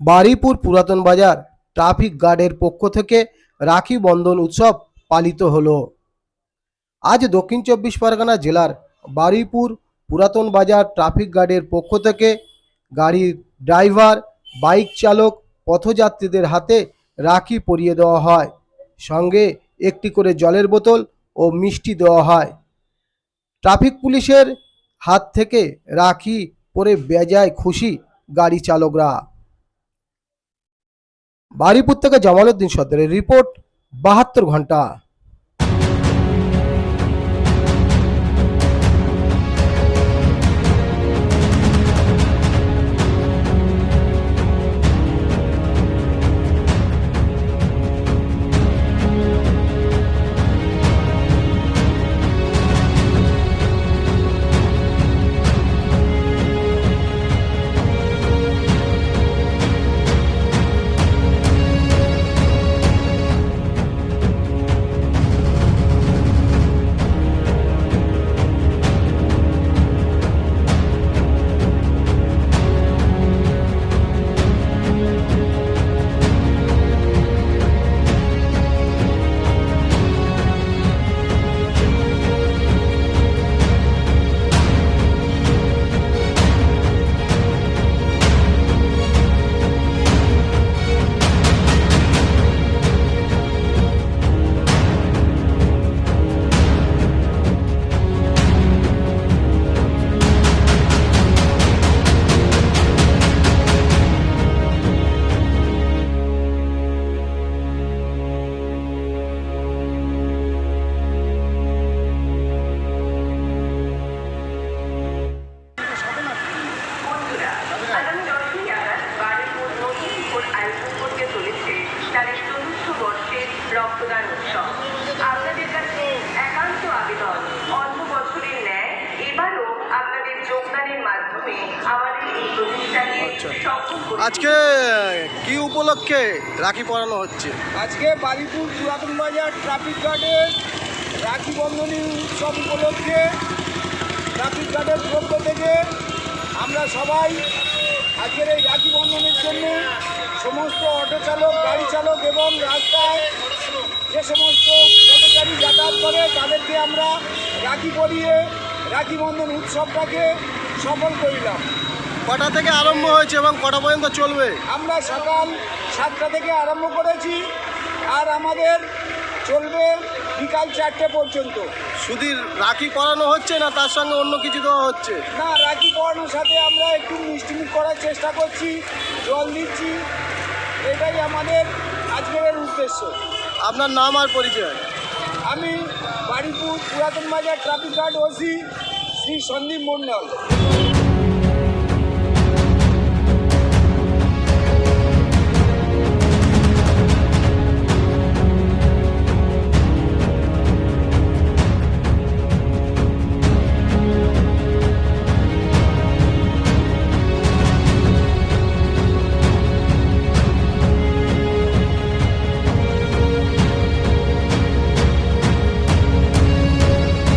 বারুইপুর পুরাতন বাজার ট্রাফিক গার্ডের পক্ষ থেকে রাখি বন্ধন উৎসব পালিত হলো। আজ দক্ষিণ চব্বিশ পরগনা জেলার বারুইপুর পুরাতন বাজার ট্রাফিক গার্ডের পক্ষ থেকে গাড়ির ড্রাইভার, বাইক চালক, পথযাত্রীদের হাতে রাখি পরিয়ে দেওয়া হয়। সঙ্গে একটি করে জলের বোতল ও মিষ্টি দেওয়া হয়। ট্রাফিক পুলিশের হাত থেকে রাখি পরে বেজায় খুশি গাড়ি চালকরা। বারুইপুর থেকে জামালউদ্দিন সদরের রিপোর্ট বাহাত্তর ঘণ্টা। রক্তদান উৎসব। আপনাদের কাছে একান্ত আবেদন। অন্য বছরের ন্যায় এবারও আপনাদের যোগদানের মাধ্যমে আমাদের এই প্রতিষ্ঠাকে আজকে কি উপলক্ষে রাখি পরানো হচ্ছে? আজকে বালিপুর পুরাতন বাজার ট্রাফিক গার্ডের রাখি বন্ধনী উৎসব উপলক্ষে ট্রাফিক গার্ডের পক্ষ থেকে আমরা সবাই আজকের এই রাখি বন্ধনের জন্য সমস্ত অটো চালক গাড়ি চালক এবং রাস্তায় যে সমস্ত পথচারী যাতায়াত করে তাদেরকে আমরা রাখি পরিয়ে রাখি বন্ধন উৎসবটাকে সফল করিলাম। কটা থেকে আরম্ভ হয়েছে এবং কটা পর্যন্ত চলবে? আমরা সকাল সাতটা থেকে আরম্ভ করেছি আর আমাদের চলবে বিকাল চারটে পর্যন্ত। শুধু রাখি পরানো হচ্ছে না? তার সঙ্গে অন্য কিছু দেওয়া হচ্ছে? না রাখি পড়ানোর সাথে আমরা একটু মিষ্টিমুখ করার চেষ্টা করছি জল দিচ্ছি। এটাই আমাদের আজকের উদ্দেশ্য। আপনার নাম আর পরিচয়? আমি Baruipur Puratan Bazar traffic guard OC Shri Sandip Mondal.